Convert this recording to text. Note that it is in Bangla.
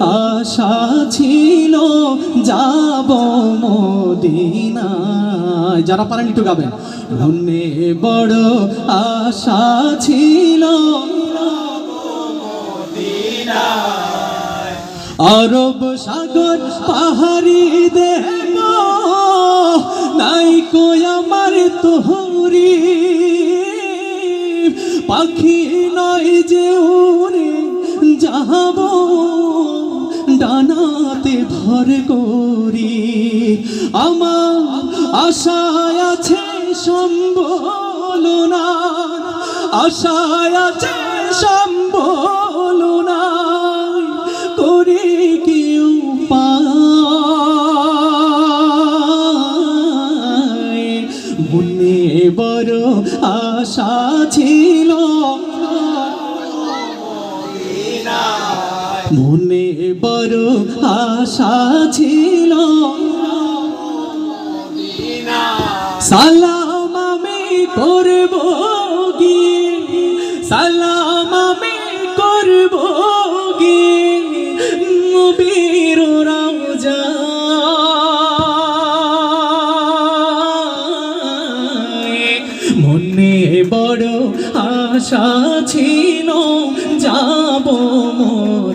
আশা ছিল যাব মদিনায়। যারা পারেন একটু গাবেন। মনে বড় আশা ছিল আরব সাগর পাহাড়ি দেব। নাই কই আমার তোহরি। পাখি নয় যে উড়ে যাব ডানাতে ভর করি। আমার আশায় আছে সম্বল না আশায় আছে সম্বল করে কেউ মনে বড় আশা ছিল মনে বড় আশা ছিল। সালাম আমি করব সালাম আমি করব নবীর রাজা। মনে বড় আশা ছিল, যাব